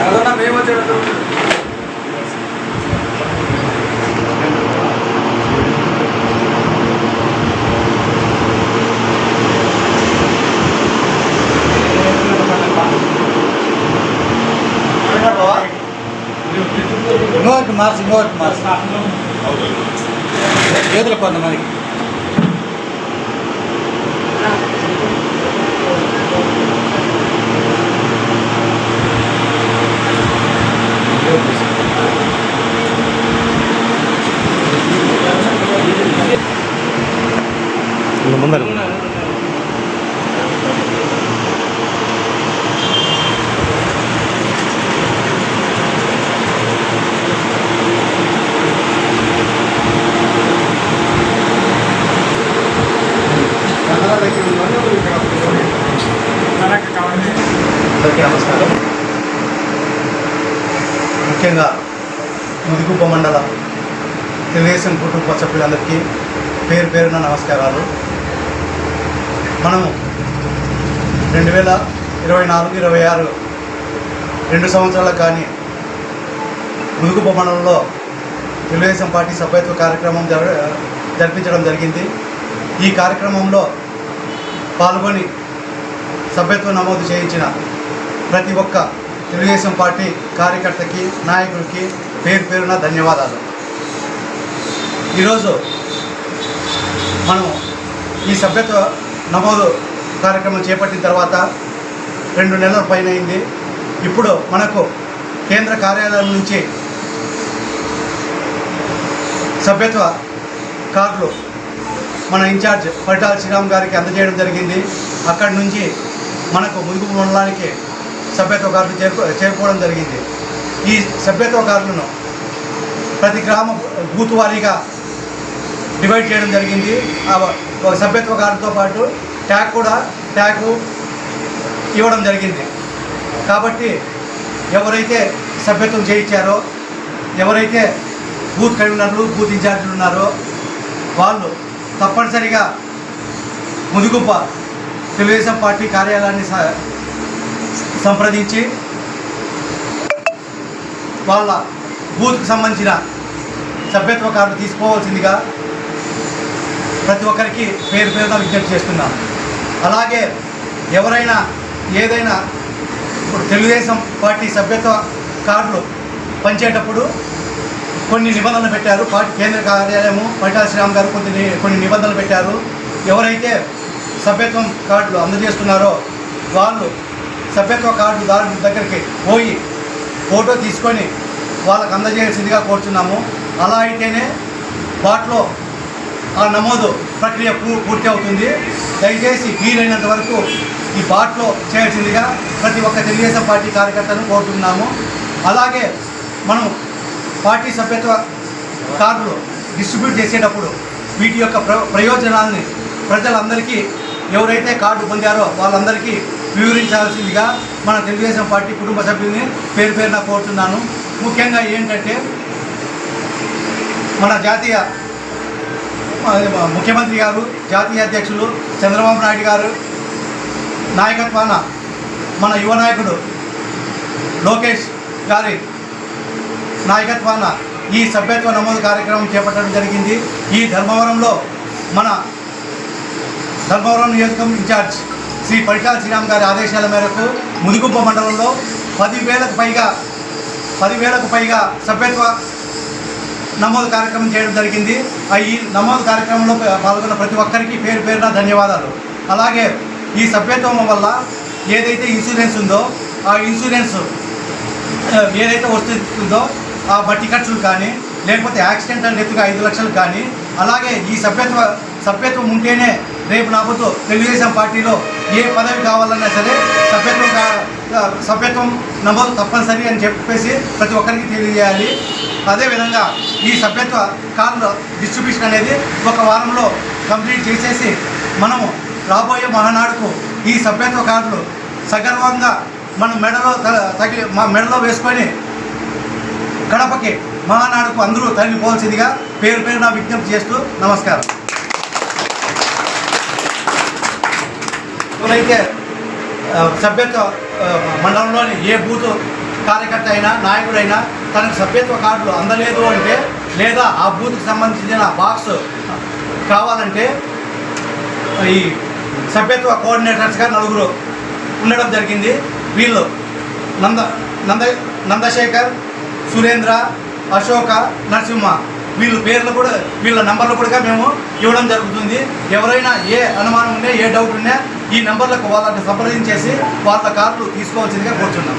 అదన్నా మేము వచ్చేటట్టు ఇంకోటి మార్చి ఇంకోటి మార్చి. చేతులు కొంతమందికి ముందర అందరికీ నమస్కారం. ముఖ్యంగా ముదిగుప్ప మండల తెలుగుదేశం కుటుంబ సభ్యులందరికీ పేరు పేరున నమస్కారాలు. మనము రెండు వేల ఇరవై నాలుగు ఇరవై ఆరు రెండు సంవత్సరాలకు కానీ ముదుగుప మండలంలో తెలుగుదేశం పార్టీ సభ్యత్వ కార్యక్రమం జర జరిపించడం జరిగింది. ఈ కార్యక్రమంలో పాల్గొని సభ్యత్వ నమోదు చేయించిన ప్రతి ఒక్క తెలుగుదేశం పార్టీ కార్యకర్తకి నాయకుడికి పేరు పేరున ధన్యవాదాలు. ఈరోజు మనం ఈ సభ్యత్వ నమోదు కార్యక్రమం చేపట్టిన తర్వాత రెండు నెలల పైన అయింది. ఇప్పుడు మనకు కేంద్ర కార్యాలయం నుంచి సభ్యత్వ కార్డులు మన ఇన్ఛార్జ్ పరిటాల శ్రీరామ్ గారికి అందజేయడం జరిగింది. అక్కడి నుంచి మనకు ముదుగు మండలానికి సభ్యత్వ కార్డులు చేరుకో చేరుకోవడం జరిగింది. ఈ సభ్యత్వ కార్డులను ప్రతి గ్రామ బూత్ వారీగా డివైడ్ చేయడం జరిగింది. ఒక సభ్యత్వ కార్డుతో పాటు ట్యాగ్ కూడా ట్యాగ్ ఇవ్వడం జరిగింది. కాబట్టి ఎవరైతే సభ్యత్వం చేయించారో ఎవరైతే బూత్ కన్వీనర్లు బూత్ ఇన్ఛార్జీలు ఉన్నారో వాళ్ళు తప్పనిసరిగా ముదుగుప్ప తెలుగుదేశం పార్టీ కార్యాలయాన్ని సంప్రదించి వాళ్ళ బూత్కి సంబంధించిన సభ్యత్వ కార్డు తీసుకోవాల్సిందిగా ప్రతి ఒక్కరికి పేరు పేరున విజ్ఞప్తి చేస్తున్నాను అలాగే ఎవరైనా ఏదైనా ఇప్పుడు తెలుగుదేశం పార్టీ సభ్యత్వ కార్డులు పంచేటప్పుడు కొన్ని నిబంధనలు పెట్టారు. పార్టీ కేంద్ర కార్యాలయము పరిటాల శ్రీరామ్ గారు కొన్ని కొన్ని నిబంధనలు పెట్టారు. ఎవరైతే సభ్యత్వం కార్డులు అందజేస్తున్నారో వాళ్ళు సభ్యత్వ కార్డు దాని దగ్గరికి పోయి ఫోటో తీసుకొని వాళ్ళకు అందజేయాల్సిందిగా కోరుతున్నాము అలా అయితేనే వాటిలో ఆ నమోదు ప్రక్రియ పూర్తి అవుతుంది. దయచేసి వీలైనంత వరకు ఈ బాట్లో చేయాల్సిందిగా ప్రతి ఒక్క తెలుగుదేశం పార్టీ కార్యకర్తలను కోరుతున్నాము. అలాగే మనం పార్టీ సభ్యత్వ కార్డులు డిస్ట్రిబ్యూట్ చేసేటప్పుడు వీటి యొక్క ప్ర ప్రయోజనాల్ని ప్రజలందరికీ ఎవరైతే కార్డు పొందారో వాళ్ళందరికీ వివరించాల్సిందిగా మన తెలుగుదేశం పార్టీ కుటుంబ సభ్యుల్ని పేరు పేరున కోరుతున్నాను. ముఖ్యంగా ఏంటంటే మన జాతీయ ముఖ్యమంత్రి గారు జాతీయ అధ్యక్షులు చంద్రబాబు నాయుడు గారు నాయకత్వాన మన యువ నాయకుడు లోకేష్ గారి నాయకత్వాన ఈ సభ్యత్వ నమోదు కార్యక్రమం చేపట్టడం జరిగింది. ఈ ధర్మవరంలో మన ధర్మవరం నియోజకం ఇన్ఛార్జ్ శ్రీ పరిటాల శ్రీరామ్ గారి ఆదేశాల మేరకు మునిగుంప మండలంలో పదివేలకు పైగా పదివేలకు పైగా సభ్యత్వ నమోదు కార్యక్రమం చేయడం జరిగింది. ఆ ఈ నమోదు కార్యక్రమంలో పాల్గొన్న ప్రతి ఒక్కరికి పేరు పేరున ధన్యవాదాలు. అలాగే ఈ సభ్యత్వం వల్ల ఏదైతే ఇన్సూరెన్స్ ఉందో ఆ ఇన్సూరెన్స్ ఏదైతే వస్తుందో ఆ బట్టి ఖర్చులు కానీ లేకపోతే యాక్సిడెంట్ అండ్ డెత్గా ఐదు లక్షలు కానీ అలాగే ఈ సభ్యత్వ సభ్యత్వం ఉంటేనే రేపు నాపుతూ తెలుగుదేశం పార్టీలో ఏ పదవి కావాలన్నా సరే సభ్యత్వం సభ్యత్వం నమోదు తప్పనిసరి అని చెప్పేసి ప్రతి ఒక్కరికి తెలియజేయాలి. అదేవిధంగా ఈ సభ్యత్వ కార్డు డిస్ట్రిబ్యూషన్ అనేది ఒక వారంలో కంప్లీట్ చేసేసి మనము రాబోయే మహానాడుకు ఈ సభ్యత్వ కార్డులు సగర్వంగా మన మెడలో తగిలి మా మెడలో వేసుకొని కడపకి మహానాడుకు అందరూ తరలిపోవాల్సిందిగా పేరు పేరున విజ్ఞప్తి చేస్తూ నమస్కారం. ఎవరైతే సభ్యత్వ మండలంలోని ఏ బూత్ కార్యకర్త అయినా నాయకుడైనా తనకు సభ్యత్వ కార్డులు అందలేదు అంటే లేదా ఆ బూత్కి సంబంధించిన బాక్స్ కావాలంటే ఈ సభ్యత్వ కోఆర్డినేటర్స్గా నలుగురు ఉండడం జరిగింది. వీళ్ళు నంద నంద నందశేఖర్ సురేంద్ర అశోక నరసింహ. వీళ్ళ పేర్లు కూడా వీళ్ళ నంబర్లు కూడా మేము ఇవ్వడం జరుగుతుంది. ఎవరైనా ఏ అనుమానం ఉన్నా ఏ డౌట్ ఉన్నా ఈ నెంబర్లకు వాళ్ళని సంప్రదించేసి వాళ్ళ కార్లు తీసుకోవాల్సిందిగా కోరుచున్నాం.